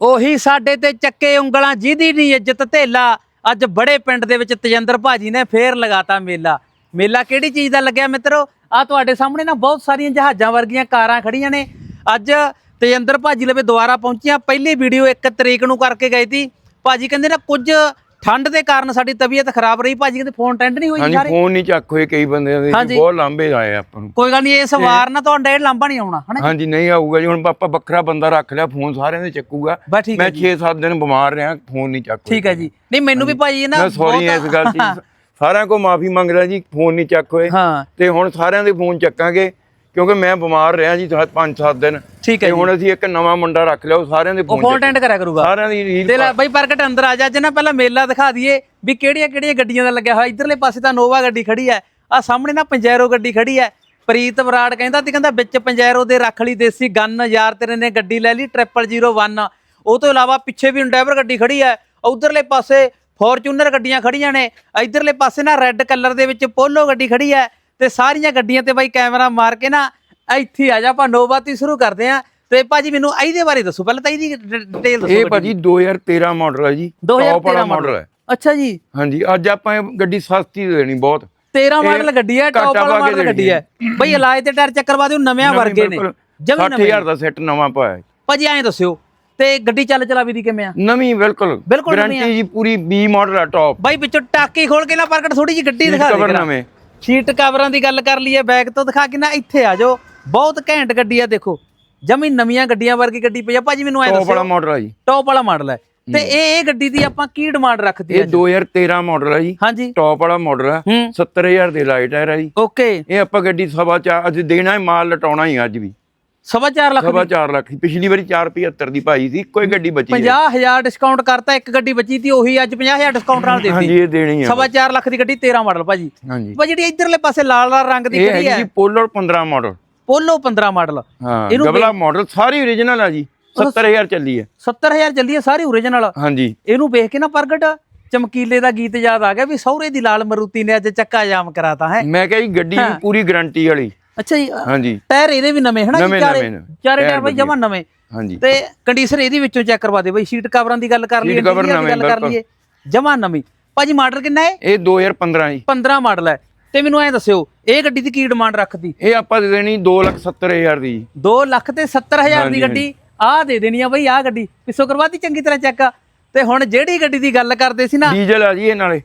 ਉਹੀ ਸਾਡੇ ਤੇ ਚੱਕੇ ਉਂਗਲਾਂ, ਜਿਹਦੀ ਨਹੀਂ ਇੱਜ਼ਤ ਧੇਲਾ। ਅੱਜ ਬੜੇ ਪਿੰਡ ਦੇ ਵਿੱਚ ਤਜਿੰਦਰ ਭਾਜੀ ਨੇ ਫੇਰ ਲਗਾਤਾ ਮੇਲਾ। ਮੇਲਾ ਕਿਹੜੀ ਚੀਜ਼ ਦਾ ਲੱਗਿਆ ਮਿੱਤਰੋ? ਆ ਤੁਹਾਡੇ ਸਾਹਮਣੇ ਨਾ ਬਹੁਤ ਸਾਰੀਆਂ ਜਹਾਜ਼ਾਂ ਵਰਗੀਆਂ ਕਾਰਾਂ ਖੜੀਆਂ ਨੇ। ਅੱਜ ਤਜਿੰਦਰ ਭਾਜੀ ਲਵੇ ਦੁਬਾਰਾ ਪਹੁੰਚੀਆਂ। ਪਹਿਲੀ ਵੀਡੀਓ 1 ਤਰੀਕ ਨੂੰ ਕਰਕੇ ਗਏ ਸੀ। ਭਾਜੀ ਕਹਿੰਦੇ ਨਾ ਕੁਝ ਠੰਡ ਦੇ ਕਾਰਨ ਸਾਡੀ ਤਬੀਅਤ ਖਰਾਬ ਰਹੀ ਭਾਜੀ ਕਹਿੰਦੇ ਫੋਨ ਟੈਂਡ ਨਹੀਂ ਹੋਈ ਹਾਂਜੀ ਸਾਰੇ। ਫੋਨ ਨਹੀਂ ਚੱਕ ਹੋਏ ਕਈ ਬੰਦਿਆਂ ਦੇ ਹਾਂਜੀ। ਜੀ, ਬਹੁਤ ਲਾਂਬੇ ਆਏ ਆਪਾਂ ਨੂੰ। ਕੋਈ ਗੱਲ ਨਹੀਂ ਇਸ ਵਾਰ ਨਾ ਤੁਹਾਡਾ ਇਹ ਲਾਂਬਾ ਨਹੀਂ ਆਉਣਾ ਹਨਾ ਹਾਂਜੀ ਨਹੀਂ ਆਊਗਾ ਜੀ ਹੁਣ ਆਪਾਂ ਵੱਖਰਾ ਬੰਦਾ ਰੱਖ ਲਿਆ ਫੋਨ ਸਾਰਿਆਂ ਦੇ ਚੱਕੂਗਾ। ਬਸ ਠੀਕ ਹੈ ਮੈਂ 6-7 ਦਿਨ ਬਿਮਾਰ ਰਿਹਾ ਫੋਨ ਨਹੀਂ ਚੱਕ ਠੀਕ ਹੈ ਜੀ। ਨਹੀਂ ਮੈਨੂੰ ਵੀ ਭਾਜੀ ਨਾ ਮੈਂ ਸੌਰੀ ਇਸ ਗੱਲ ਦੀ। ਸਾਰਿਆਂ ਕੋ ਮਾਫੀ ਮੰਗਦਾ ਜੀ ਫੋਨ ਨਹੀਂ ਚੱਕ ਹੋਏ। ਹਾਂ। ਤੇ ਹੁਣ ਸਾਰਿਆਂ ਦੇ ਫੋਨ ਚੱਕਾਂਗੇ। ਕਿਉਂਕਿ ਮੈਂ ਬਿਮਾਰ ਰਿਹਾ ਜੀ 5-7 ਦਿਨ। ਠੀਕ ਹੈ ਹੁਣ ਅਸੀਂ ਇੱਕ ਨਵਾਂ ਮੁੰਡਾ ਰੱਖ ਲਿਆ ਉਹ ਸਾਰਿਆਂ ਦੇ ਫੋਨ ਫੋਨ ਟੈਂਡ ਕਰਿਆ ਕਰੂਗਾ। ਸਾਰਿਆਂ ਦੀ ਰੀਲ ਤੇ ਲੈ ਬਈ ਪ੍ਰਗਟ ਅੰਦਰ ਆ ਜਾ ਨਾ ਪਹਿਲਾਂ ਮੇਲਾ ਦਿਖਾ ਦਈਏ ਵੀ ਕਿਹੜੀਆਂ ਕਿਹੜੀਆਂ ਗੱਡੀਆਂ ਦਾ ਲੱਗਿਆ ਹੋਇਆ। ਇਧਰਲੇ ਪਾਸੇ ਤਾਂ ਨੋਵਾ ਗੱਡੀ ਖੜੀ ਹੈ ਆ ਸਾਹਮਣੇ ਨਾ ਪੰਜੈਰੋ ਗੱਡੀ ਖੜੀ ਹੈ। ਪ੍ਰੀਤ ਬਰਾੜ ਕਹਿੰਦਾ ਤੇ ਕਹਿੰਦਾ ਵਿੱਚ ਪੰਜੈਰੋ ਦੇ ਰੱਖ ਲਈ ਦੇਸੀ ਗਨ ਯਾਰ ਤੇਰੇ ਨੇ ਗੱਡੀ ਲੈ ਲਈ 0001 ਉਹ ਤੋਂ ਇਲਾਵਾ ਪਿੱਛੇ ਵੀ ਡਰਾਈਵਰ ਗੱਡੀ ਖੜੀ ਹੈ ਉਧਰਲੇ ਪਾਸੇ ਫੋਰਚੂਨਰ ਗੱਡੀਆਂ ਖੜੀਆਂ ਨੇ। ਇਧਰਲੇ ਪਾਸੇ ਨਾ ਰੈੱਡ ਕਲਰ ਦੇ ਵਿੱਚ ਪੋਲੋ ਗੱਡੀ ਖੜੀ ਹੈ। ਤੇ ਸਾਰੀਆਂ ਗੱਡੀਆਂ ਤੇ ਬਾਈ ਕੈਮਰਾ ਮਾਰ ਕੇ ਨਾ ਇੱਥੇ ਆ ਜਾ ਆਪਾਂ ਨੋਵਾ ਤੋਂ ਹੀ ਸ਼ੁਰੂ ਕਰਦੇ ਆ। ਤੇ ਭਾਜੀ ਮੈਨੂੰ ਇਹਦੇ ਬਾਰੇ ਦੱਸੋ ਪਹਿਲਾਂ ਤਾਂ ਇਹਦੀ ਡਿਟੇਲ ਦੱਸੋ ਇਹ ਭਾਜੀ 2013 ਮਾਡਲ ਹੈ ਜੀ 2013 ਟੌਪ ਵਾਲਾ ਮਾਡਲ ਹੈ ਅੱਛਾ ਜੀ। ਹਾਂਜੀ ਅੱਜ ਆਪਾਂ ਇਹ ਗੱਡੀ ਸਸਤੀ ਦੇ ਦੇਣੀ ਬਹੁਤ। 13 ਮਾਡਲ ਗੱਡੀ ਹੈ ਟੌਪ ਵਾਲਾ ਮਾਡਲ ਗੱਡੀ ਹੈ। ਬਈ ਇਲਾਜ ਤੇ ਟਾਇਰ ਚੱਕਰ ਵਾਦੇ ਨਵਿਆਂ ਵਰਗੇ ਨੇ। ਜਮੀ ਨਵੇਂ 60000 ਦਾ ਸੈੱਟ ਨਵਾਂ ਪਾਇਆ। ਭਾਜੀ ਐਂ ਦੱਸਿਓ ਤੇ ਗੱਡੀ ਚੱਲ ਚਲਾ ਵੀ ਦੀ ਕਿਵੇਂ ਆ? ਨਵੀਂ ਬਿਲਕੁਲ। ਗਾਰੰਟੀ ਜੀ ਪੂਰੀ 20 ਮਾਡਲ ਹੈ ਟੌਪ ਬਾਈ ਵਿੱਚੋਂ ਟਾਕੀ ਖੋਲ ਕੇ ਨਾ ਪ੍ਰਗਟ ਥੋੜੀ ਜੀ ਗੱਡੀ ਦਿਖਾ ਦੇ ਕਵਰ। ਨਵੇਂ ਸੀਟ ਕਵਰਾਂ ਦੀ ਗੱਲ ਕਰ ਲਈਏ ਬੈਕ ਤੋਂ ਦਿਖਾ ਕੇ ਨਾ ਇੱਥੇ ਆ ਜਾਓ। ਬਹੁਤ ਘੈਂਟ ਗੱਡੀ ਆ ਦੇਖੋ। ਜਮੀ ਨਵੀਆਂ ਗੱਡੀਆਂ ਵਰਗੀ ਗੱਡੀ ਪਈ ਆ। ਭਾਜੀ ਮੈਨੂੰ ਐਂ ਟੌਪ ਵਾਲਾ ਦੱਸੋ ਮਾਡਲ ਹੈ ਜੀ। ਟੌਪ ਵਾਲਾ ਮਾਡਲ ਹੈ ਤੇ ਇਹ ਇਹ ਗੱਡੀ ਦੀ ਆਪਾਂ ਕੀ ਡਿਮਾਂਡ ਰੱਖਦੀ ਇਹ ਆ 2013 ਮਾਡਲ ਹੈ ਜੀ। ਹਾਂਜੀ। ਟੌਪ ਵਾਲਾ ਮਾਡਲ ਹੈ। ਹੂੰ 70000 ਦੇ ਲਾਈਟ ਹੈ ਜੀ। ਓਕੇ ਇਹ ਆਪਾਂ ਗੱਡੀ ਸਵਾ ਚਾਰ ਅੱਜ ਦੇਣਾ ਹੈ ਮਾਲ ਲਟਾਉਣਾ ਹੀ ਅੱਜ ਵੀ। ਸਵਾ ਚਾਰ ਲੱਖ ਸਵਾ 4 ਲੱਖ। ਪਿਛਲੀ ਵਾਰੀ 475 ਦੀ ਭਾਈ ਸੀ ਕੋਈ ਗੱਡੀ ਬਚੀ ਹੈ 50000 ਡਿਸਕਾਊਂਟ ਕਰਤਾ ਇੱਕ ਗੱਡੀ ਬਚੀ ਤੀ ਉਹੀ ਅੱਜ 50000 ਡਿਸਕਾਊਂਟ ਨਾਲ ਦੇਤੀ। ਹਾਂਜੀ ਇਹ ਦੇਣੀ ਹੈ ਸਵਾ ਚਾਰ ਲੱਖ ਦੀ ਗੱਡੀ 13 ਮਾਡਲ ਭਾਜੀ। ਹਾਂਜੀ। ਭਾਜੀ ਜਿਹੜੀ ਇਧਰਲੇ ਪਾਸੇ ਲਾਲ ਲਾਲ ਰੰਗ ਦੀ ਇਹ ਗੱਡੀ ਹੈ ਹੈ। ਜੀ ਪੋਲਰ 15 ਮਾਡਲ। Polo 15 model. ਇਹਨੂੰ ਡਬਲਾ ਮਾਡਲ ਸਾਰੀ ਓਰੀਜਨਲ ਹੈ ਜੀ। 70000 ਚੱਲੀ ਹੈ 70000 ਚੱਲੀ ਹੈ ਸਾਰੀ ਓਰੀਜਨਲ ਹਾਂਜੀ। ਇਹਨੂੰ ਵੇਖ ਕੇ ਨਾ ਪ੍ਰਗਟ ਚਮਕੀਲੇ ਦਾ ਗੀਤ ਯਾਦ ਆ ਗਿਆ ਵੀ ਸਹੁਰੇ ਦੀ ਲਾਲ ਮਰੂਤੀ ਨੇ ਅੱਜ ਚੱਕਾ ਜਾਮ ਕਰਾਤਾ ਹੈ। ਮੈਂ ਕਿਹਾ ਜੀ ਗੱਡੀ ਪੂਰੀ ਗਾਰੰਟੀ ਵਾਲੀ। ਅੱਛਾ ਜੀ ਹਾਂਜੀ। ਟਾਇਰ ਇਹਦੇ ਵੀ ਨਵੇਂ ਹਨਾ ਜੀ ਨਵੇਂ- ਚਾਰੇ। ਚਾਰੇ ਟਾਇਰ ਬਾਈ ਜਮਾ ਨਵੇਂ। ਹਾਂਜੀ। ਤੇ ਕੰਡੀਸ਼ਨ ਇਹਦੀ ਵਿੱਚੋਂ ਚੈੱਕ ਕਰਵਾ ਦੇ ਬਾਈ ਸੀਟ ਕਵਰਾਂ ਦੀ ਗੱਲ ਕਰ ਲਈਏ ਸੀਟ ਕਵਰ ਨਵੇਂ, ਗੱਲ ਕਰ। ਲਈਏ ਜਮਾ ਨਵੀਂ। ਭਾਜੀ ਮਾਡਲ ਕਿੰਨਾ ਹੈ? ਇਹ 2015 ਜੀ। 15 ਮਾਡਲ ਹੈ। ਤੇ ਮੈਨੂੰ ਐਂ ਦੱਸਿਓ ਇਹ ਗੱਡੀ ਦੀ ਕੀ ਡਿਮਾਂਡ ਰੱਖਦੀ? ਇਹ ਆਪਾਂ ਦੇ ਦੇਣੀ 270000 ਦੀ ਜੀ। 2 ਲੱਖ ਤੇ 70000 ਦੀ ਗੱਡੀ। ਆਹ ਦੇ ਦੇਣੀ ਆ ਬਈ ਆਹ ਗੱਡੀ। ਪਿੱਛੋਂ ਕਰਵਾਤੀ ਚੰਗੀ ਤਰ੍ਹਾਂ ਚੈੱਕ ਤੇ ਹੁਣ ਜਿਹੜੀ ਗੱਡੀ ਦੀ ਗੱਲ ਕਰਦੇ ਸੀ ਨਾ ਡੀਜ਼ਲ ਆ ਜੀ ਇਹ ਨਾਲੇ।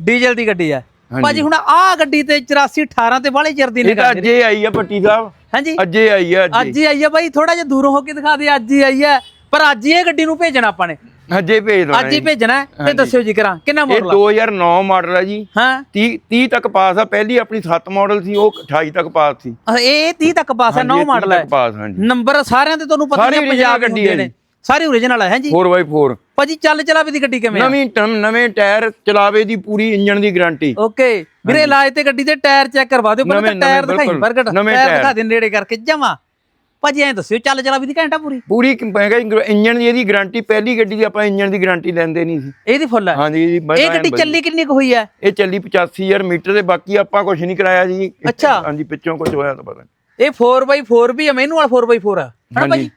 ਡੀਜ਼ਲ ਦੀ ਗੱਡੀ ਆ। ਭਾਜੀ ਹੁਣ ਆਹ ਗੱਡੀ ਤੇ 84 18 ਤੇ ਬਾਹਲੇ ਚਿਰ ਦੀ ਇਹ ਤਾਂ ਅੱਜੇ ਆਈ ਆ ਪੱਟੀ ਸਾਹਿਬ। ਹਾਂਜੀ। ਅੱਜੇ ਆਈ ਆ ਅੱਜ ਹੀ। ਆਈ ਆ ਬਾਈ ਥੋੜਾ ਜਿਹਾ ਦੂਰੋਂ ਹੋ ਕੇ ਦਿਖਾ ਦੇ ਅੱਜ ਹੀ ਆਈ ਆ। ਪਰ ਅੱਜ ਹੀ ਇਹ ਗੱਡੀ ਨੂੰ ਭੇਜਣਾ ਆਪਾਂ ਨੇ। ਅੱਜੇ ਭੇਜ ਦੋ ਅੱਜ ਹੀ ਭੇਜਣਾ ਹੈ, ਤੇ ਦੱਸਿਓ ਜੀ ਕਰਾਂ ਕਿੰਨਾ ਇਹ ਮਾਡਲ ਆ? 2009 ਮਾਡਲ ਹੈ ਜੀ। ਹਾਂ। 30 30 ਤੱਕ ਪਾਸ ਆ ਪਹਿਲੀ ਆਪਣੀ 7 ਮਾਡਲ ਸੀ ਉਹ 28 ਤੱਕ ਪਾਸ ਸੀ। ਅਹ ਇਹ 30 ਤੱਕ ਪਾਸ ਹੈ 9 ਹਾਂਜੀ, ਇਹ 30 ਮਾਡਲ ਹੈ ਤੱਕ ਪਾਸ ਹਾਂਜੀ। ਨੰਬਰ ਸਾਰਿਆਂ ਤੇ ਤੁਹਾਨੂੰ ਪਤਾ ਸਾਰੀ ਹੀ ਪੰਜਾਬ original ਗੱਡੀ ਗੱਡੀ ਹੈ ਨੇ। ਜੀ। ਸਾਰੀ ਓਰੀਜਨਲ ਹੈ ਹਾਂਜੀ 4x4 ਭਾਜੀ ਚੱਲ ਚਲਾ ਵੀ ਦੀ ਗੱਡੀ ਕਿਵੇਂ ਆ? ਨਵੀਂ ਟਮ ਨਵੇਂ ਟਾਇਰ ਚਲਾਵੇ ਦੀ ਪੂਰੀ ਇੰਜਨ ਦੀ ਗਾਰੰਟੀ। ਓਕੇ ਵੀਰੇ ਇਲਾਜ ਤੇ ਗੱਡੀ ਦੇ ਟਾਇਰ ਚੈੱਕ ਕਰਵਾ ਦਿਓ ਪਹਿਲਾਂ ਤਾਂ ਟਾਇਰ ਦਿਖਾਈ ਨਵੇਂ ਟਾਇਰ। ਦਿਖਾ ਦੇ ਨੇੜੇ ਕਰਕੇ ਜਮਾ। ਭਾਜੀ ਐਂ ਦੱਸਿਓ ਚੱਲ ਚਲਾ ਵੀ ਦੀ ਘੰਟਾ ਪੂਰੀ? ਪੂਰੀ ਕਿਹਾ ਇੰਜਨ ਦੀ ਇਹਦੀ ਗਾਰੰਟੀ ਪਹਿਲੀ ਗੱਡੀ ਦੀ ਆਪਾਂ ਇੰਜਨ ਦੀ ਗਾਰੰਟੀ ਲੈਂਦੇ ਨਹੀਂ ਸੀ। ਇਹਦੀ ਫੁੱਲ ਹੈ ਹਾਂਜੀ ਜੀ ਇਹ ਗੱਡੀ। ਚੱਲੀ ਕਿੰਨੀ ਕੁ ਹੋਈ ਹੈ ਇਹ ਚੱਲੀ 85000 ਮੀਟਰ ਦੇ ਬਾਕੀ ਆਪਾਂ ਕੁਝ ਨਹੀਂ ਕਰਾਇਆ ਜੀ। ਅੱਛਾ। ਹਾਂਜੀ ਪਿੱਛੋਂ ਕੁਝ ਹੋਇਆ ਤਾਂ ਪਤਾ ਨਹੀਂ ਇਹ 4x4 ਵੀ ਹੈ ਮੈਨੂੰ ਵਾਲਾ 4x4 ਆ। ਹਾਂਜੀ। ਭਾਜੀ?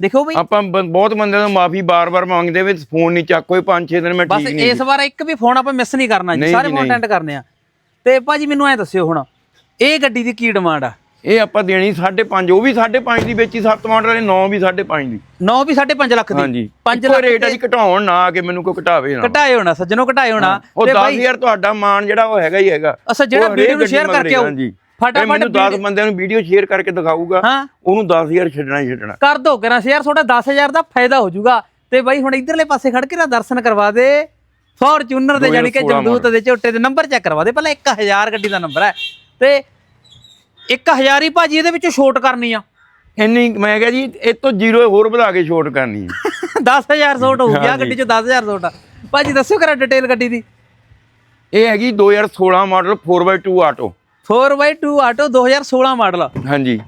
ਦੇਖੋ ਬਈ। ਆਪਾਂ ਬ- ਬਹੁਤ ਬੰਦਿਆਂ ਤੋਂ ਮਾਫੀ ਬਾਰ-ਬਾਰ ਮੰਗਦੇ ਵੀ ਫੋਨ ਨਹੀਂ ਚੱਕ ਕੋਈ 5-6 ਦਿਨ ਮੈਂ ਬਸ ਠੀਕ ਨਹੀਂ ਇਸ ਵਾਰ ਇੱਕ ਵੀ ਫੋਨ ਆਪਾਂ ਮਿਸ ਨਹੀਂ ਕਰਨਾ ਜੀ ਨਹੀਂ ਸਾਰੇ ਜੀ, ਫੋਨ ਨਹੀਂ। ਅਟੈਂਡ ਕਰਨੇ ਆ। ਤੇ ਭਾਜੀ ਮੈਨੂੰ ਐਂ ਦੱਸਿਓ ਹੁਣ ਇਹ ਗੱਡੀ ਦੀ ਕੀ ਡਿਮਾਂਡ ਆ? ਇਹ ਆਪਾਂ ਦੇਣੀ 5.5 ਉਹ ਵੀ 5.5 ਦੀ ਵੇਚੀ 7 ਮਾਡਲ ਵਾਲੇ 9 ਵੀ 5.5 ਦੀ। 9 ਵੀ 5.5 ਲੱਖ ਦੀ? ਹਾਂਜੀ। 5 ਇੱਕੋ ਲੱਖ ਰੇਟ ਆ ਜੀ ਘਟਾਉਣ ਨਾ ਆ ਕੇ ਮੈਨੂੰ ਕੋਈ ਘਟਾਵੇ ਨਾ। ਘਟਾਏ ਹੋਣਾ ਸੱਜਣੋ ਘਟਾਏ ਹੋਣਾ। ਉਹ ਤੇ ਬਾਈ 10000 ਤੁਹਾਡਾ ਮਾਨ ਜਿਹੜਾ ਉਹ ਹੈਗਾ ਹੀ ਹੈਗਾ। ਅੱਛਾ ਜਿਹੜਾ ਉਹ ਹਰੇਕ ਵੀਡੀਓ ਨੂੰ ਸ਼ੇਅਰ ਗੱਡੀ ਕਰਕੇ ਆਓ। ਹਾਂਜੀ। ਫਟਾਫਟ ਮੈਨੂੰ 10 ਬੰਦਿਆਂ ਨੂੰ ਵੀਡੀਓ ਸ਼ੇਅਰ ਕਰਕੇ ਦਿਖਾਊਗਾ। ਉਹਨੂੰ 10000 ਛੱਡਣਾ ਹੀ ਛੱਡਣਾ। ਕਰ ਦੋ ਕਰਾਂ ਸ਼ੇਅਰ ਤੁਹਾਡਾ 10000 ਦਾ ਫਾਇਦਾ ਹੋ ਜਾਊਗਾ। ਤੇ ਬਾਈ ਹੁਣ ਇਧਰਲੇ ਪਾਸੇ ਖੜ ਕੇ ਨਾ ਦਰਸ਼ਨ ਕਰਵਾ ਦੇ। ਫੋਰਚੂਨਰ ਦੇ ਯਾਨੀ ਕਿ 2016 ਜਮਦੂਤ ਦੇ ਝੋਟੇ ਦੇ ਨੰਬਰ ਚੈੱਕ ਕਰਵਾ ਦੇ। ਪਹਿਲਾਂ 1000 ਗੱਡੀ ਦਾ ਨੰਬਰ ਹੈ। ਤੇ 1000 ਹੀ ਭਾਜੀ ਇਹਦੇ ਵਿੱਚੋਂ ਛੋਟ ਕਰਨੀ ਆ। ਇੰਨੀ ਮੈਂ ਕਿਹਾ ਜੀ ਇਹ ਤੋਂ ਜ਼ੀਰੋ ਹੋਰ ਵਧਾ ਕੇ ਸ਼ੋਰਟ ਕਰਨੀ ਹੈ 10000 ਛੋਟ ਹੋ ਗਿਆ। ਗੱਡੀ 'ਚ 10000 ਛੋਟ ਭਾਜੀ ਦੱਸਿਓ ਕਰਾ ਡਿਟੇਲ ਗੱਡੀ ਦੀ। ਇਹ ਹੈਗੀ 2016 model 4x2 auto 4x2 auto 2016 model. ਹਾਂਜੀ।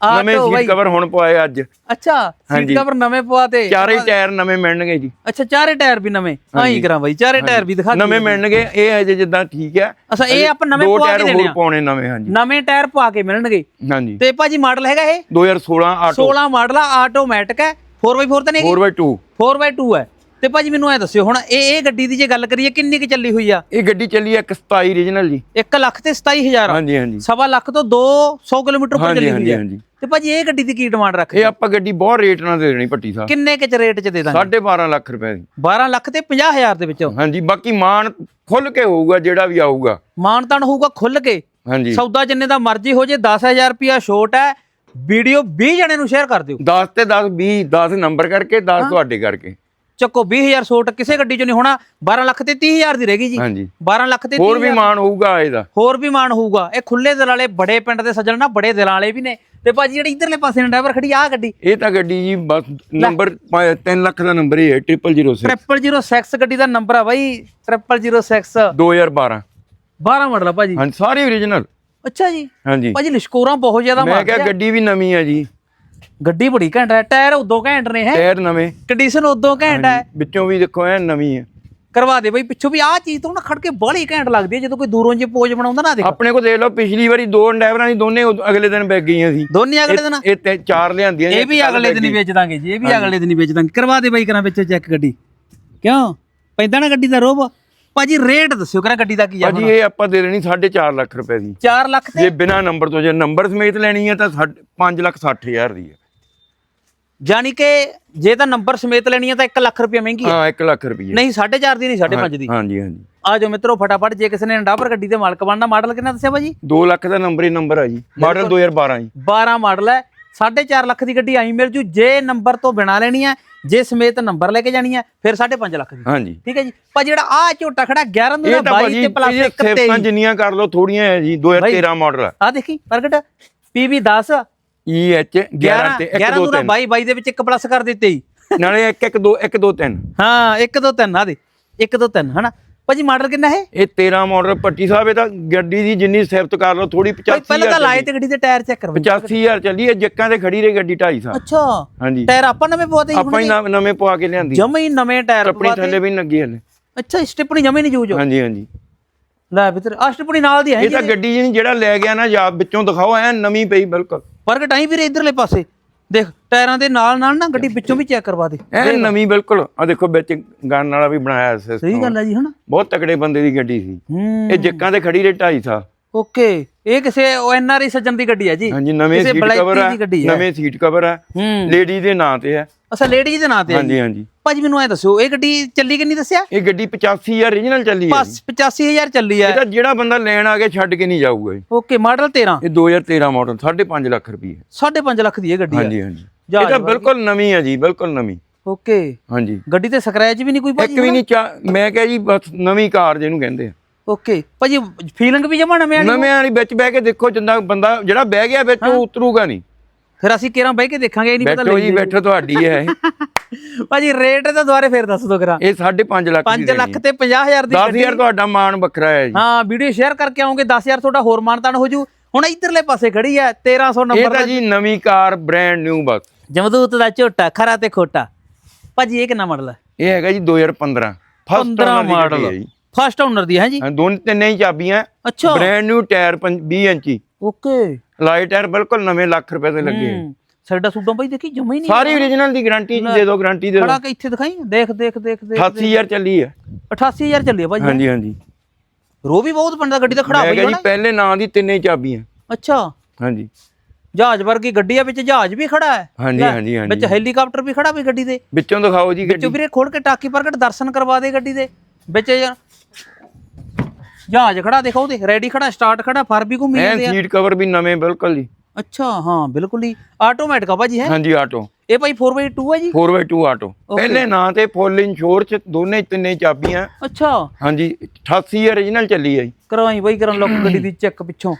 ਨਵੇਂ। ਸੀਟ ਕਵਰ ਹੁਣ ਪਵਾਏ ਅੱਜ। ਅੱਛਾ ਸੀਟ। ਕਵਰ ਨਵੇਂ ਪਵਾਤੇ ਚਾਰੇ ਟਾਇਰ ਨਵੇਂ ਮਿਲਣਗੇ ਜੀ। ਅੱਛਾ ਚਾਰੇ ਟਾਇਰ ਵੀ ਨਵੇਂ। ਆਈ ਕਰਾਂ ਬਾਈ ਚਾਰੇ ਟਾਇਰ ਵੀ ਦਿਖਾ ਨਵੇਂ ਮਿਲਣਗੇ ਇਹ ਹੈ ਜਿੱਦਾਂ ਠੀਕ ਹੈ। ਅੱਛਾ ਇਹ ਆਪਾਂ ਨਵੇਂ ਦੋ ਪਵਾ ਟਾਇਰ ਕੇ ਦੇਣੇ ਹੋਰ ਆ। ਪਾਉਣੇ ਨਵੇਂ ਹਾਂਜੀ। ਨਵੇਂ ਟਾਇਰ ਪਵਾ ਕੇ ਮਿਲਣਗੇ। ਹਾਂਜੀ। ਤੇ ਭਾਜੀ ਮਾਡਲ ਹੈਗਾ ਇਹ? 2016 ਆਟੋ। 16 ਮਾਡਲ ਆ ਆਟੋਮੈਟਿਕ ਹੈ। 4x4 ਤਾਂ ਨਹੀਂ ਹੈਗੀ? 4x2 4x2 ਹੈ। ਤੇ ਭਾਜੀ ਮੈਨੂੰ ਐ ਦੱਸਿਓ ਹੁਣ ਇਹ ਇਹ ਗੱਡੀ ਦੀ ਜੇ ਗੱਲ ਕਰੀਏ ਕਿੰਨੀ ਕੁ ਚੱਲੀ ਹੋਈ ਆ? ਇਹ ਗੱਡੀ ਚੱਲੀ ਹੈ 127 ਰੀਜਨਲ ਜੀ। 1 ਲੱਖ ਤੇ 27000 ਹਾਂਜੀ ਹਾਂਜੀ। ਸਵਾ ਲੱਖ ਤੋਂ 200 ਕਿਲੋਮੀਟਰ ਹਾਂਜੀ ਚੱਲੀ ਹੋਈ ਹਾਂਜੀ ਤੇ ਭਾਜੀ ਇਹ ਗੱਡੀ ਦੀ ਕੀ ਡਿਮਾਂਡ ਰੱਖਦੇ ਇਹ ਆਪਾਂ ਗੱਡੀ ਬਹੁਤ ਰੇਟ ਨਾਲ ਦੇ ਦੇਣੀ ਭੱਟੀ ਸਾਹਿਬ। ਕਿੰਨੇ ਕੁ ਚ ਰੇਟ ਚ ਦੇ ਦਾਂਗੇ? 12.5 ਲੱਖ ਰੁਪਏ ਦੀ। 12 ਲੱਖ ਤੇ 50000 ਦੇ ਵਿੱਚੋਂ? ਹਾਂਜੀ ਬਾਕੀ ਮਾਨ ਖੁੱਲ ਕੇ ਹੋਊਗਾ ਜਿਹੜਾ ਵੀ ਆਊਗਾ। ਮਾਨਤਾਨ ਹੋਊਗਾ ਖੁੱਲ ਕੇ। ਹਾਂਜੀ। ਸੌਦਾ ਜਿੰਨੇ ਦਾ ਮਰਜ਼ੀ ਹੋ ਜੇ 10000 ਰੁਪਿਆ ਛੋਟ ਹੈ। ਵੀਡੀਓ 20 ਜਣੇ ਨੂੰ ਸ਼ੇਅਰ ਕਰ ਦਿਓ। 10 ਤੇ 10 20 10 ਨੰਬਰ ਕਰਕੇ 10 ਤੁਹਾਡੇ ਕਰਕੇ। ਚੱਕੋ 20000 ਛੋਟ ਕਿਸੇ ਗੱਡੀ ਚੋਂ ਨਹੀਂ ਹੋਣਾ 12 ਲੱਖ ਤੇ 30000 ਦੀ ਰਹਿ ਗਈ ਜੀ। ਹਾਂਜੀ। 12 ਲੱਖ ਤੇ ਹੋਰ ਵੀ 30,000 ਮਾਨ ਹੋਊਗਾ ਇਹਦਾ। ਹੋਰ ਵੀ ਮਾਨ ਹੋਊਗਾ। ਇਹ ਖੁੱਲੇ ਦਿਲ ਵਾਲੇ ਬੜੇ ਪਿੰਡ ਦੇ ਸੱਜਣ ਨਾ ਬੜੇ ਦਿਲਾਂ ਵਾਲੇ ਵੀ ਨੇ। ਤੇ ਭਾਜੀ ਜਿਹੜੀ ਇਧਰਲੇ ਪਾਸੇ ਨੇ ਡਰਾਈਵਰ ਖੜੀ ਆ ਗੱਡੀ। ਇਹ ਤਾਂ ਗੱਡੀ ਜੀ ਬਸ ਨੰਬਰ 3 ਲੱਖ ਦਾ ਨੰਬਰ ਹੀ ਹੈ 0006 006 ਗੱਡੀ ਦਾ ਨੰਬਰ ਆ ਬਾਈ 006 2012 12 ਮਾਡਲ ਆ ਭਾਜੀ। ਹਾਂਜੀ ਸਾਰੇ ਓਰੀਜਨਲ ਅੱਛਾ ਜੀ। ਹਾਂਜੀ। ਭਾਜੀ ਲਿਸ਼ਕੋਰਾਂ ਬਹੁਤ ਜ਼ਿਆਦਾ ਮੈਂ ਮਾਰਦੇ ਕਿਹਾ ਆ ਗੱਡੀ ਵੀ ਨਵੀਂ ਹੈ ਜੀ। ਗੱਡੀ ਬੜੀ ਘੈਂਟ ਹੈ ਟਾਇਰ ਉਦੋਂ ਘੈਂਟ ਨੇ ਹੈ? ਟਾਇਰ ਨਵੇਂ। ਕੰਡੀਸ਼ਨ ਉਦੋਂ ਘੈਂਟ ਹੈ ਵਿੱਚੋਂ ਵੀ ਦੇਖੋ ਐ ਨਵੀਂ ਹੈ ਕਰਵਾ ਦੇ ਬਈ ਪਿੱਛੋਂ ਵੀ ਆਹ ਚੀਜ਼ ਤੋਂ ਨਾ ਖੜ ਕੇ ਬੜੀ ਘੈਂਟ ਲੱਗਦੀ ਹੈ ਜਦੋਂ ਕੋਈ ਦੂਰੋਂ ਜੇ ਪੋਜ ਬਣਾਉਂਦਾ ਨਾ ਦੇਖ। ਆਪਣੇ ਕੋਲ ਦੇਖ ਲਓ ਪਿਛਲੀ ਵਾਰੀ ਦੋ ਡਰਾਈਵਰਾਂ ਦੀ ਦੋਨੇ ਉਦ- ਅਗਲੇ ਦਿਨ ਵਿਕ ਗਈਆਂ ਸੀ। ਦੋਨੇ ਅਗਲੇ ਦਿਨ? ਇਹ ਤੇ ਚਾਰ ਲਿਆਂਦੀਆਂ ਇਹ ਵੀ ਅਗਲੇ ਦਿਨ ਹੀ ਵੇਚ ਦਾਂਗੇ ਜੀ ਇਹ ਵੀ ਅਗਲੇ ਦਿਨ ਹੀ ਵੇਚ ਦਾਂਗੇ ਕਰਵਾ ਦੇ ਬਾਈ ਕਰਾਂ ਵਿੱਚ ਚੈੱਕ ਗੱਡੀ। ਕਿਉਂ? ਪੈਂਦਾ ਨਾ ਗੱਡੀ ਦਾ ਰੋਬ। ਭਾਜੀ ਰੇਟ ਦੱਸਿਓ ਕਰਾਂ ਗੱਡੀ ਦਾ ਕੀ ਆ ਭਾਜੀ ਇਹ ਆਪਾਂ ਦੇ ਦੇਣੀ 4.5 ਲੱਖ ਰੁਪਏ ਦੀ। 4 ਲੱਖ ਤੇ? ਜੇ ਬਿਨਾ ਨੰਬਰ ਤੋਂ ਜੇ ਨੰਬਰ ਸਮੇਤ ਲੈਣੀ ਹੈ ਤਾਂ 5 ਲੱਖ 60 ਹਜ਼ਾਰ ਦੀ ਹੈ ਜਾਨੀ ਕਿ ਜੇ ਤਾਂ ਨੰਬਰ ਸਮੇਤ ਲੈਣੀ ਹੈ ਤਾਂ 1 ਲੱਖ ਰੁਪਏ ਮਹਿੰਗੀ ਹੈ ਹਾਂ 1 ਲੱਖ ਰੁਪਏ ਨਹੀਂ 4.5 ਦੀ ਨਹੀਂ 5.5 ਦੀ। ਹਾਂਜੀ ਹਾਂਜੀ। ਆ ਜਾਓ ਮਿੱਤਰੋ ਫਟਾਫਟ ਜੇ ਕਿਸੇ ਨੇ ਡਾਬਰ ਗੱਡੀ ਦੇ ਮਾਲਕ ਬਣਨਾ ਮਾਡਲ ਕਿੰਨਾ ਦੱਸਿਆ ਭਾਜੀ? 2 ਲੱਖ ਦਾ ਨੰਬਰ ਹੀ ਨੰਬਰ ਹੈ ਜੀ। ਮਾਡਲ 2012 ਜੀ। 12 ਮਾਡਲ ਹੈ। 4.5 ਲੱਖ ਦੀ ਗੱਡੀ ਆਈ ਮਿਲ ਜੂ ਜੇ ਨੰਬਰ ਤੋਂ ਬਿਨਾ ਲੈਣੀ ਹੈ ਜੇ ਸਮੇਤ ਨੰਬਰ ਲੈ ਕੇ ਜਾਣੀ ਹੈ ਫਿਰ 5.5 ਲੱਖ ਦੀ। ਹਾਂਜੀ। ਠੀਕ ਹੈ ਜੀ? ਪਰ ਜਿਹੜਾ ਆ ਝੋਟਾ ਖੜਾ 11 ਇਹ ਦਾ ਤਾਂ 22 ਭਾਜੀ ਤੇ ਪਲੱਸ ਇਹ 1 ਤੇ ਸਿਫਤਾਂ ਜਿੰਨੀਆਂ ਕਰ ਲਓ ਥੋੜੀਆਂ ਹੈ ਜੀ 2013 ਮਾਡਲ ਆ। ਦੇਖੀ ਪ੍ਰਗਟ PV 10 EH 11 ਤੇ 1 11 2 ਨੂੰ ਨਾ 22 22 ਦੇ ਵਿੱਚ ਇੱਕ ਪਲੱਸ ਕਰ ਦਿੱਤੇ। ਹੀ ਨਾਲੇ 1 1 2 1 2 3 ਹਾਂ 1 2 3 ਆ ਦੇ 1 2 3 ਹਨਾ? ਭਾਜੀ ਮਾਡਲ ਕਿੰਨਾ ਹੈ? ਇਹ 13 ਮਾਡਲ ਪੱਟੀ ਸਾਹਿਬ ਇਹ ਤਾਂ ਗੱਡੀ ਦੀ ਜਿੰਨੀ ਸਿਫਤ ਕਰ ਲਓ ਥੋੜੀ 85 ਪਹਿਲਾਂ ਤਾਂ ਲਾਏ ਤੇ ਗੱਡੀ ਦੇ ਟਾਇਰ ਚੈੱਕ ਕਰੋ 85000 ਚੱਲੀ ਇਹ ਜੱਕਾਂ ਤੇ ਖੜੀ ਰਹੀ ਗੱਡੀ 2.5 ਸਾਲ। ਅੱਛਾ। ਹਾਂਜੀ। ਟਾਇਰ ਆਪਾਂ ਨਵੇਂ ਪਵਾਤੇ ਆਪਾਂ ਹੀ ਨਵ- ਨਵੇਂ ਪਵਾ ਕੇ ਲਿਆਂਦੀ। ਜਮੇ ਹੀ ਨਵੇਂ ਟਾਇਰ ਆਪਣੀ ਪਵਾਤੇ ਥੱਲੇ ਵੀ ਨੀ ਲੱਗੀ ਹਲੇ। ਅੱਛਾ ਸਟਿਪਣੀ ਜਮੇ ਨਹੀਂ ਯੂਜ ਹੋ ਹਾਂਜੀ ਹਾਂਜੀ। ਲੈ ਬਿੱਤਰ ਆ ਸਟਿਪਣੀ ਨਾਲ ਦੀ ਹੈ ਇਹ ਤਾਂ ਗੱਡੀ ਜਿਹੜਾ ਲੈ ਗਿਆ ਨਾ ਯਾਦ ਵਿੱਚੋਂ ਦਿਖਾਓ ਐ ਨਵੀਂ ਪਈ ਬਿਲਕੁਲ। ਪ੍ਰਗਟ ਆਈ ਵੀਰੇ ਇਧਰਲੇ ਪਾਸੇ। ਦੇਖ ਟਾਇਰਾਂ ਦੇ ਨਾਲ ਨਾਲ ਨਾ ਗੱਡੀ ਵਿੱਚੋਂ ਵੀ ਚੈੱਕ ਕਰਵਾ ਦੇ। ਐ ਨਵੀਂ ਬਿਲਕੁਲ ਆ ਦੇਖੋ ਵਿੱਚ ਗਨ ਵਾਲਾ ਵੀ ਬਣਾਇਆ ਸਹੀ ਸਿਸਟਮ ਗੱਲ ਹੈ ਜੀ ਹਨਾ? ਬਹੁਤ ਤਕੜੇ ਬੰਦੇ ਦੀ ਗੱਡੀ ਸੀ। ਇਹ ਜੱਕਾਂ ਤੇ ਖੜੀ ਰਹੀ 2.5 ਸਾਲ ਓਕੇ ਇਹ ਕਿਸੇ ਐਨਆਰਆਈ ਸੱਜਣ ਦੀ ਗੱਡੀ ਹੈ ਜੀ। ਹਾਂਜੀ ਨਵੇਂ ਸੀਟ ਕਵਰ ਆ ਹੈ। ਨਵੇਂ ਸੀਟ ਕਵਰ ਆ। ਹੂੰ। ਲੇਡੀ ਦੇ ਨਾਂ ਤੇ ਹੈ ਅਸਾ ਲੇਡੀ ਦੇ ਨਾਂ ਤੇ ਹੈ ਜੀ। ਹਾਂਜੀ ਹਾਂਜੀ। ਭਾਜੀ ਮੈਨੂੰ ਐ ਦੱਸਿਓ ਇਹ ਗੱਡੀ ਚੱਲੀ ਕਿੰਨੀ ਦੱਸਿਆ? ਇਹ ਗੱਡੀ 85000 ਰੀਜਨਲ ਚੱਲੀ ਹੈ ਬਸ 85000 ਚੱਲੀ ਹੈ ਇਹ ਤਾਂ ਜਿਹੜਾ ਬੰਦਾ ਲੈਣ ਆ ਕੇ ਛੱਡ ਕੇ ਨਹੀਂ ਜਾਊਗਾ। ਓਕੇ ਮਾਡਲ 13 ਇਹ 2013 ਮਾਡਲ 5.5 ਲੱਖ ਰੁਪਏ 5.5 ਲੱਖ ਦੀ ਇਹ ਗੱਡੀ ਹੈ ਹਾਂਜੀ ਹਾਂਜੀ। ਇਹ ਤਾਂ ਬਿਲਕੁਲ ਨਵੀਂ ਹੈ ਜੀ ਬਿਲਕੁਲ ਨਵੀਂ। ਓਕੇ। ਹਾਂਜੀ। ਗੱਡੀ ਤੇ ਸਕ੍ਰੈਚ ਵੀ ਨਹੀਂ ਕੋਈ ਇੱਕ ਭਾਜੀ ਵੀ ਨਹੀਂ ਚਾ- ਮੈਂ ਕਿਹਾ ਜੀ ਬਸ ਨਵੀਂ ਕਾਰ ਜਿਹਨੂੰ ਕਹਿੰਦੇ ਆ। ਓਕੇ। ਭਾਜੀ ਫੀਲਿੰਗ ਵੀ ਜਮਾ ਨਵੇਂ ਵਾਲੀ ਨਵੇਂ ਵਾਲੀ ਵਿੱਚ ਬਹਿ ਕੇ ਦੇਖੋ ਜਿੰਦਾ ਬੰਦਾ ਜਿਹੜਾ ਬਹਿ ਗਿਆ ਵਿੱਚ ਉਹ ਉਤਰੂਗਾ ਨਹੀਂ। ਫਿਰ ਅਸੀਂ ਕਿਰਾਂ ਬਹਿ ਕੇ ਦੇਖਾਂਗੇ ਇਹ ਨਹੀਂ ਪਤਾ ਬੈਠੋ ਜੀ ਬੈਠੋ ਤੁਹਾਡੀ ਹੈ। ਇਹ। ਭਾਜੀ ਰੇਟ ਤਾਂ ਦੁਬਾਰੇ ਫੇਰ ਦੱਸ ਦੋ ਕਰਾਂ। ਇਹ 5.5 ਲੱਖ ਦੀ 5 ਲੱਖ ਤੇ 50000 ਦੀ ਗੱਡੀ 10000 ਤੁਹਾਡਾ ਮਾਣ ਵੱਖਰਾ ਹੈ ਜੀ। ਹਾਂ ਵੀਡੀਓ ਸ਼ੇਅਰ ਕਰਕੇ ਆਉਂਗੇ 10000 ਤੁਹਾਡਾ ਹੋਰ ਮਾਨਤਾਨ ਹੋ ਜੂ। ਹੁਣ ਇਧਰਲੇ ਪਾਸੇ ਖੜੀ ਹੈ 1300 ਇਹ ਨੰਬਰ ਤਾਂ ਜੀ ਨਵੀਂ ਕਾਰ ਬ੍ਰਾਂਡ ਨਿਊ ਬਸ। ਜਮਦੂਤ ਦਾ ਝੋਟਾ ਖਰਾ ਤੇ ਖੋਟਾ। ਭਾਜੀ ਇਹ ਕਿੰਨਾ ਮਾਡਲ ਹੈ? ਇਹ ਹੈਗਾ ਜੀ 2015 ਫਸਟ 15 ਮਾਡਲ ਫਸਟ ਓਨਰ ਦੀ ਹੈ ਜੀ। ਦੋਨ ਤਿੰਨੇ ਹੀ ਚਾਬੀਆਂ। ਅੱਛਾ। ਬ੍ਰਾਂਡ ਨਿਊ ਟਾਇਰ 20 ਇੰਚੀ। ਓਕੇ ਲਾਈਟ ਟਾਇਰ ਬਿਲਕੁਲ ਨਵੇਂ ਲੱਖ ਰੁਪਏ ਦੇ ਲੱਗੇ ਹੂੰ। ਸਾਡਾ ਸੂਟਾਂ ਭਾਈ ਦੇਖੀ ਜਮਾ ਹੀ ਨਹੀਂ ਸਾਰੀ ਓਰੀਜਨਲ ਦੀ ਗਾਰੰਟੀ ਦੇ ਦਿਓ ਗਾਰੰਟੀ ਦੇ ਦਿਓ ਖੜਾ ਕੇ ਇੱਥੇ ਦਿਖਾਈ ਦੇਖ ਦੇਖ ਦੇਖ ਦੇਖ 88000 ਚੱਲੀ ਹੈ 88000 ਚੱਲੀ ਆ ਭਾਜੀ ਹਾਂਜੀ ਹਾਂਜੀ। ਰੋ ਵੀ ਬਹੁਤ ਬੰਦਾ ਗੱਡੀ ਦਾ ਖੜਾ ਹੋਈ ਜੀ ਪਹਿਲੇ ਨਾਂ ਦੀ ਤਿੰਨੇ ਹੀ ਚਾਬੀਆਂ। ਅੱਛਾ। ਹਾਂਜੀ। ਜਹਾਜ਼ ਵਰਗੀ ਗੱਡੀ ਆ ਵਿੱਚ ਜਹਾਜ਼ ਵੀ ਖੜਾ ਹੈ। ਹਾਂਜੀ ਹਾਂਜੀ ਹਾਂਜੀ। ਵਿੱਚ ਹੈਲੀਕਾਪਟਰ ਵੀ ਖੜਾ ਵੀ ਗੱਡੀ ਦੇ। ਵਿੱਚੋਂ ਦਿਖਾਓ ਜੀ ਵਿੱਚੋਂ ਗੱਡੀ। ਵੀਰੇ ਖੋਲ ਕੇ ਟਾਕੀ ਪ੍ਰਗਟ ਦਰਸ਼ਨ ਕਰਵਾ ਦੇ ਗੱਡੀ ਦੇ। ਵਿੱਚ ਜਹਾਜ਼ ਖੜਾ ਦੇਖੋ ਉਹਦੇ ਰੈਡੀ ਖੜਾ ਸਟਾਰਟ ਖੜਾ ਫਰ ਵੀ ਘੁੰਮੀ ਜਾਂਦੇ ਆ। ਸੀਟ ਕਵਰ ਵੀ ਨਵੇਂ ਬਿਲਕੁਲ ਜੀ। ਅੱਛਾ ਹਾਂ ਬਿਲਕੁਲ ਹੀ ਆਟੋਮੈਟਿਕ ਆ ਭਾਜੀ ਹੈ? ਹਾਂਜੀ ਆਟੋ ਇਹ ਭਾਈ 4x2 ਹੈ ਜੀ? 4x2 ਆਟੋ ਪਹਿਲੇ ਨਾਂ ਤੇ ਫੁੱਲ ਇੰਸ਼ੋਰ ਚ ਦੋਨੇ ਤਿੰਨੇ ਚਾਬੀਆਂ। ਅੱਛਾ। ਹਾਂਜੀ 88 origignal ਚੱਲੀ ਹੈ ਜੀ। ਕਰਵਾਈ ਬਾਈ ਕਰਨ ਲੋਕ ਗੱਡੀ ਦੀ ਚੈੱਕ ਪਿੱਛੋਂ।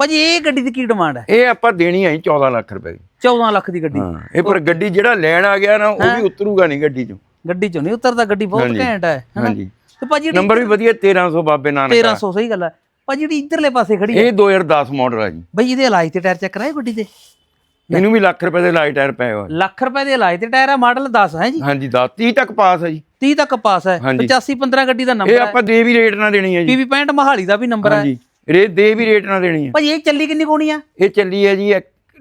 ਭਾਜੀ ਇਹ ਗੱਡੀ ਦੀ ਕੀ ਡਿਮਾਂਡ ਹੈ ਇਹ ਆਪਾਂ ਦੇਣੀ ਹੈ ਜੀ 14 ਲੱਖ ਰੁਪਏ ਦੀ। 14 ਲੱਖ ਦੀ ਗੱਡੀ। ਹਾਂ ਇਹ ਪਰ ਗੱਡੀ ਜਿਹੜਾ ਲੈਣ ਆ ਗਿਆ ਨਾ ਉਹ ਵੀ ਉਤਰੂਗਾ ਨਹੀਂ ਗੱਡੀ ਚੋਂ। ਗੱਡੀ ਚੋਂ ਨਹੀਂ ਉਤਰਦਾ ਗੱਡੀ ਬਹੁਤ। ਘੈਂਟ ਹੈ? ਹਾਂਜੀ। ਤੇ ਭਾਜੀ ਜਿਹੜੀ ਨੰਬਰ ਵੀ ਵਧੀਆ 1300 ਬਾਬੇ ਨਾਨਕ ਦਾ। 1300 ਸਹੀ ਗੱਲ ਹੈ ਭਾਜੀ ਜਿਹੜੀ ਇਧਰਲੇ ਪਾਸੇ ਖੜੀ ਹੈ ਇਹ 2010 ਮਾਡਲ ਹੈ ਜੀ। ਬਈ ਇਹਦੇ ਇਲਾਜ ਤੇ ਟਾਇਰ ਚੈੱਕ ਕਰਾਏ ਗੱਡੀ ਦੇ? ਇਹਨੂੰ ਵੀ ਲੱਖ ਰੁਪਏ ਦੇ ਲਾਈਟ ਟਾਇਰ ਪਏ ਹੋਏ ਲੱਖ ਰੁਪਏ ਦੇ ਇਲਾਜ ਤੇ ਟਾਇਰ ਹੈ ਮਾਡਲ 10 ਹੈ ਜੀ। ਹਾਂਜੀ 10 30 ਤੱਕ ਪਾਸ ਹੈ ਜੀ। 30 ਤੱਕ ਪਾਸ ਹੈ ਹਾਂਜੀ। 85 15 ਗੱਡੀ ਦਾ ਇਹ ਨੰਬਰ ਹੈ ਆਪਾਂ ਦੇ ਵੀ ਰੇਟ ਨਾਲ ਦੇਣੀ ਹੈ ਜੀ। ਪੀਵੀ 65 ਮਹਾਲੀ ਦਾ ਵੀ ਨੰਬਰ ਹੈ ਹਾਂਜੀ। ਰੇ ਦੇ ਵੀ ਰੇਟ ਨਾਲ ਦੇਣੀ ਹੈ ਭਾਜੀ ਇਹ ਚੱਲੀ ਕਿੰਨੀ ਕੋਣੀ ਆ? ਇਹ ਚੱਲੀ ਹੈ ਜੀ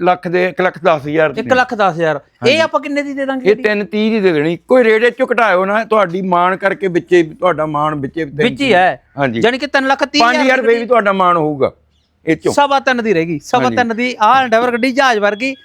ਲੱਖ ਦੇ 1 ਲੱਖ 10 ਹਜ਼ਾਰ ਦੀ 1 ਲੱਖ 10 ਹਜ਼ਾਰ। ਇਹ ਆਪਾਂ ਕਿੰਨੇ ਦੀ ਦੇ ਦਾਂਗੇ ਇਹ 330 ਦੀ ਦੇ ਦੇਣੀ। ਕੋਈ ਇਹ ਚੋਂ ਘਟਾਇਓ ਨਾ ਤੁਹਾਡੀ ਮਾਣ ਕਰਕੇ ਵਿੱਚੇ ਤੁਹਾਡਾ ਮਾਣ ਵਿੱਚੇ ਵਿੱਚ ਹੀ ਹੈ। ਹਾਂਜੀ। ਜਾਨੀ ਕਿ 3 ਲੱਖ 30 5000 ਰੁਪਏ ਵੀ ਤੁਹਾਡਾ ਮਾਣ ਹੋਊਗਾ ਇਹ ਚੋਂ। ਸਵਾ ਤਿੰਨ ਦੀ ਰਹਿ ਗਈ ਸਵਾ ਤਿੰਨ ਦੀ। ਆਹ ਐਂਡੈਵਰ ਗੱਡੀ ਜਹਾਜ਼ ਵਰਗੀ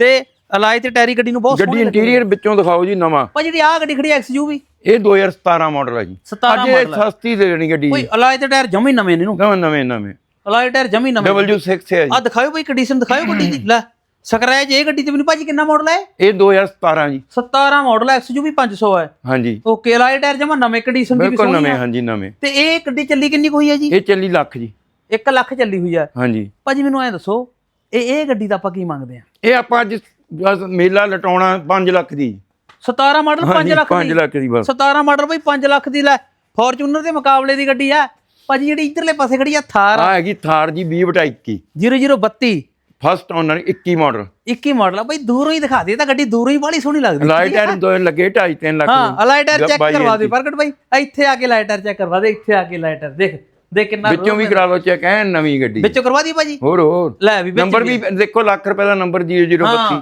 ਤੇ ਅਲਾਈ ਤੇ ਟੈਰੀ ਗੱਡੀ ਨੂੰ ਬਹੁਤ ਗੱਡੀ ਇੰਟੀਰੀਅਰ ਵਿੱਚੋਂ ਦਿਖਾਓ ਜੀ ਨਵਾਂ। ਭਾਈ ਜਿਹੜੀ ਆਹ ਗੱਡੀ ਖੜੀ ਐਕਸਯੂਵੀ ਇਹ 2017 ਮਾਡਲ ਹੈ ਜੀ। 17 ਅੱਜ ਇਹ ਸਸਤੀ ਦੇ ਦੇਣੀ ਗੱਡੀ ਕੋਈ ਅਲਾਈ ਤੇ ਟਾਇਰ ਜਮੀ ਨਵੇਂ ਨੇ ਨਵੇਂ ਨਵੇਂ ਨਵੇਂ। ਅਲਾਈ ਟਾਇਰ ਜਮੀ ਨਵੇਂ W6 ਹੈ ਆ ਦਿਖਾਓ ਭਾਈ ਕੰਡੀਸ਼ਨ ਦਿਖਾਓ ਗੱਡੀ ਦੀ ਲੈ ਸਕਰੈਚ ਇਹ ਗੱਡੀ ਤੇ ਮੈਨੂੰ ਭਾਜੀ ਕਿੰਨਾ ਮਾਡਲ ਹੈ ਜੀ ਇਹ 2017 ਜੀ। 17 ਮਾਡਲ ਐਕਸਯੂਵੀ 500 ਹੈ ਹਾਂਜੀ। ਓਕੇ ਅਲਾਈ ਟਾਇਰ ਜਮਾ ਨਵੇਂ ਕੰਡੀਸ਼ਨ ਦੀ ਵੀ ਬਿਲਕੁਲ ਨਵੇਂ ਹਾਂਜੀ ਨਵੇਂ। ਤੇ ਇਹ ਗੱਡੀ ਚੱਲੀ ਕਿੰਨੀ ਕੁ ਹੋਈ ਹੈ ਜੀ? ਇਹ ਚੱਲੀ ਲੱਖ ਜੀ। 1 ਲੱਖ ਚੱਲੀ ਹੋਈ ਹੈ ਹਾਂਜੀ। ਭਾਜੀ ਮੈਨੂੰ ਐ ਦੱਸੋ ਇਹ ਇਹ ਗੱਡੀ ਦਾ ਆਪਾਂ ਕੀ ਮੰਗਦੇ ਆ? ਇਹ ਆਪਾਂ ਅੱਜ ਬਸ ਮੇਲਾ ਲਟਾਉਣਾ 5 ਲੱਖ ਦੀ। 17 ਮਾਡਲ 5 ਲੱਖ 5 ਦੀ ਲੱਖ ਦੀ ਬਸ। 17 ਮਾਡਲ ਭਾਈ 5 ਲੱਖ ਦੀ ਲੈ। ਫੋਰਚੂਨਰ ਦੇ ਮੁਕਾਬਲੇ ਦੀ ਗੱਡੀ ਆ। ਭਾਜੀ ਜਿਹੜੀ ਇਧਰਲੇ ਪਾਸੇ ਖੜੀ ਆ ਥਾਰ ਆ। ਹੈਗੀ ਥਾਰ ਜੀ 20 ਬਟਾ 21 0032 ਫਸਟ ਓਨਰ 21 ਮਾਡਲ 21 ਮਾਡਲ ਆ। ਭਾਈ ਦੂਰੋਂ ਹੀ ਦਿਖਾ ਦੇ ਤਾਂ ਗੱਡੀ ਦੂਰੋਂ ਹੀ ਬਾਹਲੀ ਸੋਹਣੀ ਲੱਗਦੀ। ਲਾਈਟ ਐਰ ਦੋ ਲੱਗੇ 2.5 3 ਲੱਖ ਹਾਂ ਅਲਾਈਟਰ ਚੈੱਕ ਬਾਈ ਕਰਵਾ ਦੇ ਪ੍ਰਗਟ ਭਾਈ। ਇੱਥੇ ਆ ਕੇ ਲਾਈਟਰ ਚੈੱਕ ਕਰਵਾ ਦੇ ਇੱਥੇ ਆ ਕੇ ਲਾਈਟਰ ਦੇਖ ਦੇਖ ਕਿੰਨਾ ਵਿੱਚੋਂ ਵੀ ਕਰਾ ਲਓ ਚੈੱਕ ਐ ਨਵੀਂ ਗੱਡੀ। ਵਿੱਚੋਂ ਕਰਵਾ ਦੀ ਭਾਜੀ। ਹੋਰ ਹੋਰ। ਲੈ ਵੀ ਨੰਬਰ ਵੀ ਦੇਖੋ ਲੱਖ ਰੁਪਏ ਦਾ ਨੰਬਰ 0032 ਹਾਂ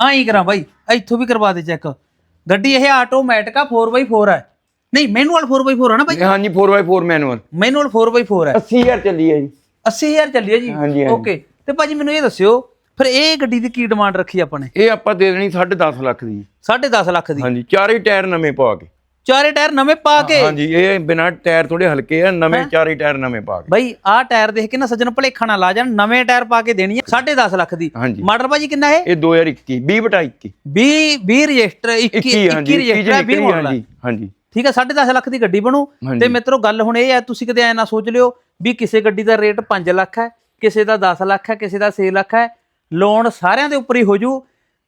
ਆਈ ਕਰਾਂ ਭਾਈ ਇੱਥੋਂ ਵੀ ਕਰਵਾ ਦੇ ਚੈੱਕ ਗੱਡੀ ਇਹ ਆਟੋਮੈਟਿਕ ਆ 4x4 ਹੈ ਨਹੀਂ ਮੈਨੂਅਲ 4x4 ਹੈ ਨਾ ਭਾਈ ਹਾਂਜੀ 4x4 ਮੈਨੂਅਲ ਮੈਨੂਅਲ 4x4 ਹੈ 80000 ਚੱਲੀ ਹੈ ਜੀ। 80000 ਚੱਲੀ ਹੈ ਜੀ। ਓਕੇ ਤੇ ਭਾਜੀ ਮੈਨੂੰ ਇਹ ਦੱਸਿਓ ਫਿਰ ਇਹ ਗੱਡੀ ਦੀ ਕੀ ਡਿਮਾਂਡ ਰੱਖੀ ਆਪਾਂ ਨੇ? ਇਹ ਆਪਾਂ ਦੇ ਦੇਣੀ 10.5 ਲੱਖ ਦੀ। 10.5 ਲੱਖ ਦੀ? ਹਾਂਜੀ ਚਾਰੇ ਟਾਇਰ ਨਵੇਂ ਪਾ ਕੇ। ਚਾਰੇ ਟਾਇਰ ਨਵੇਂ ਪਾ ਕੇ? ਹਾਂਜੀ ਇਹ ਬਿਨਾ ਟਾਇਰ ਥੋੜੇ ਹਲਕੇ ਆ ਨਵੇਂ ਚਾਰੇ ਟਾਇਰ ਨਵੇਂ ਪਾ ਕੇ। ਭਾਈ ਆਹ ਟਾਇਰ ਦੇਖ ਕੇ ਨਾ ਸੱਜਣ ਭਲੇਖਾ ਨਾ ਲਾ ਜਾਣ ਨਵੇਂ ਟਾਇਰ ਪਾ ਕੇ ਦੇਣੀ ਹੈ 10.5 ਲੱਖ ਦੀ। ਮਾਡਲ ਭਾਜੀ ਕਿੰਨਾ ਹੈ ਇਹ 2021 20 ਬਟਾ 21 20 20 ਰਜਿਸਟਰ 21 21 ਹਾਂਜੀ 21 21 ਰਜਿਸਟਰ 20 ਮਾਡਲ ਹਾਂਜੀ। ਠੀਕ ਹੈ 10.5 ਲੱਖ ਦੀ ਗੱਡੀ ਬਣੂ। ਤੇ ਮਿੱਤਰੋ ਗੱਲ ਹੁਣ ਇਹ ਹੈ ਤੁਸੀਂ ਕਦੇ ਐ ਨਾ ਸੋਚ ਲਿਓ ਵੀ ਕਿਸੇ ਗੱਡੀ ਦਾ ਰੇਟ 5 ਲੱਖ ਹੈ ਕਿਸੇ ਦਾ 10 ਲੱਖ ਹੈ ਕਿਸੇ ਦਾ 6 ਲੱਖ ਹੈ ਲੋਨ ਸਾਰਿਆਂ ਦੇ ਉੱਪਰ ਹੀ ਹੋ ਜੂ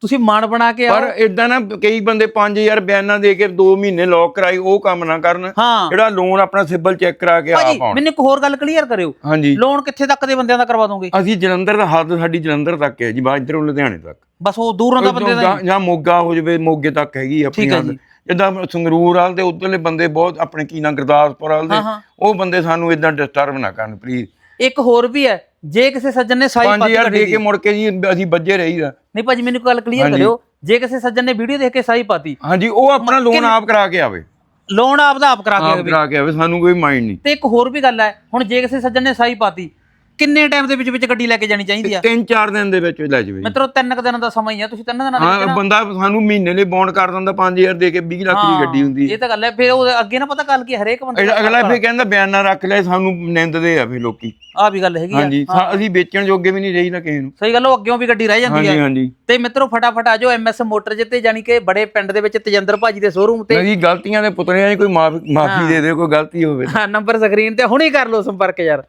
ਤੁਸੀਂ ਮਨ ਬਣਾ ਕੇ ਪਰ ਇਦਾਂ ਨਾ ਕਈ ਬੰਦੇ 5000 ਬਿਆਨਾਂ ਦੇ ਕੇ 2 ਮਹੀਨੇ ਲੋਕ ਕਰਾਈ ਉਹ ਕੰਮ ਨਾ ਕਰਨ। ਜਿਹੜਾ ਲੋਨ ਆਪਣਾ ਸਿਬਲ ਚੈੱਕ ਕਰਾ ਕੇ ਆਪ ਆਉਣ। ਮੈਨੂੰ ਇੱਕ ਹੋਰ ਗੱਲ ਕਲੀਅਰ ਕਰਿਓ। ਲੋਨ ਕਿੱਥੇ ਤੱਕ ਦੇ ਬੰਦਿਆਂ ਦਾ ਕਰਵਾ ਦੋਗੇ? ਅਸੀਂ ਜਲੰਧਰ ਦਾ ਹੱਦ ਸਾਡੀ ਜਲੰਧਰ ਤੱਕ ਹੈ ਜੀ ਬਾਅਦ ਇਧਰੋਂ ਲੁਧਿਆਣੇ ਤੱਕ। ਬਸ ਉਹ ਦੂਰੋਂ ਦਾ ਬੰਦੇ ਦਾ ਜਾਂ- ਮੋਗਾ ਹੋ ਜਵੇ ਮੋਗੇ ਤੱਕ ਹੈਗੀ ਆਪਣੀ ਜੀ। ਜਿੱਦਾਂ ਸੰਗਰੂਰ ਵਾਲ ਤੇ ਉਧਰਲੇ ਬੰਦੇ ਬਹੁਤ ਆਪਣੇ ਕੀ ਨਾ ਗੁਰਦਾਸਪੁਰ ਵਾਲ ਦੇ। ਉਹ ਬੰਦੇ ਸਾਨੂੰ ਇਦਾਂ ਡਿਸਟਰਬ ਨਾ ਕਰਨ ਪਲੀਜ਼ ਇੱਕ ਹੋਰ ਵੀ ਹੈ ਜੇ ਕਿਸੇ ਸੱਜਣ ਨੇ ਸਾਈ ਪੱਤ 5000 ਗੱਡੀ ਦੇ ਦੀ ਕੇ ਮੁੜ ਕੇ ਜੀ ਅਸੀਂ ਵੱਜੇ ਰਹੀਦਾ ਨਹੀਂ ਭਾਜੀ ਮੈਨੂੰ ਗੱਲ ਕਲੀਅਰ। ਕਰਿਓ ਜੇ ਕਿਸੇ ਸੱਜਣ ਨੇ ਵੀਡੀਓ ਦੇਖ ਕੇ ਸਾਈ ਪਾਤੀ ਹਾਂਜੀ ਉਹ ਆਪਣਾ ਲੋਨ ਆਪ ਕਰਾ ਕੇ ਆਵੇ। ਲੋਨ ਆਪ ਕਰਾ ਕੇ ਆਪ ਆਵੇ। ਕਰਾ ਕੇ ਆਵੇ ਸਾਨੂੰ ਕੋਈ ਮਾਈਂਡ ਨਹੀਂ। ਤੇ ਇੱਕ ਹੋਰ ਵੀ ਗੱਲ ਹੈ ਹੁਣ ਜੇ ਕਿਸੇ ਸੱਜਣ ਨੇ ਸਾਈ ਪਾਤੀ ਕਿੰਨੇ ਟਾਈਮ ਦੇ ਵਿੱਚ ਵਿੱਚ ਗੱਡੀ ਲੈ ਕੇ ਜਾਣੀ ਚਾਹੀਦੀ ਆ? ਤਿੰਨ ਚਾਰ ਦਿਨ ਦੇ ਵਿੱਚ ਲੈ ਜਾਵੇ। ਮਿੱਤਰੋ ਤਿੰਨ ਕੁ ਦਿਨਾਂ ਦਾ ਸਮਾਂ ਹੀ ਆ। ਤੁਸੀਂ ਤਿੰਨ ਦਿਨਾਂ ਦੇ ਵਿੱਚ ਹਾਂ ਬੰਦਾ ਸਾਨੂੰ ਮਹੀਨੇ ਲਈ ਬੌਂਡ ਕਰ ਦਿੰਦਾ 5000 ਦੇ ਕੇ 20 ਲੱਖ ਦੀ ਗੱਡੀ ਹੁੰਦੀ। ਹੈ ਇਹ ਤਾਂ ਗੱਲ ਹੈ। ਫਿਰ ਉਹ ਅੱਗੇ ਨਾ ਪਤਾ ਗੱਲ ਕੀ ਹਰੇਕ ਬੰਦੇ ਇਹ ਅਗਲਾ ਫੇਰ ਕਹਿੰਦਾ ਬਿਆਨਾ ਰੱਖ ਲੈ ਸਾਨੂੰ ਨਿੰਦਦੇ ਆ ਫੇ ਲੋਕੀ। ਆ ਵੀ ਗੱਲ ਹੈਗੀ ਆ। ਹਾਂਜੀ ਸਾ- ਅਸੀਂ ਵੇਚਣ ਜੋਗੇ ਵੀ ਨਹੀਂ ਰਹੀਦਾ ਕਿਸੇ ਨੂੰ। ਸਹੀ ਗੱਲ ਉਹ ਅੱਗੇੋਂ ਵੀ ਗੱਡੀ ਰਹਿ ਜਾਂਦੀ ਹਾਂਜੀ ਹੈ ਹਾਂਜੀ। ਤੇ ਮਿੱਤਰੋ ਫਟਾਫਟ ਆ ਜਾਓ ਐਮਐਸ ਮੋਟਰ ਜਿੱਤੇ ਜਾਨੀ ਕਿ ਬੜੇ ਪਿੰਡ ਦੇ ਵਿੱਚ ਤੇਜਿੰਦਰ ਭਾਜੀ ਦੇ ਸ਼ੋਰੂਮ ਤੇ। ਨਹੀਂ ਗਲਤੀਆਂ ਦੇ ਪੁੱਤਰਿਆਂ ਦੀ ਕੋਈ ਮਾਫੀ ਦੇ ਦੇ ਕੋਈ ਗਲਤੀ ਹੋਵੇ ਨੰਬਰ ਸਕਰੀਨ ਤੇ ਹੁਣੇ ਕਰ ਲਓ ਸੰਪਰਕ ਯਾਰ।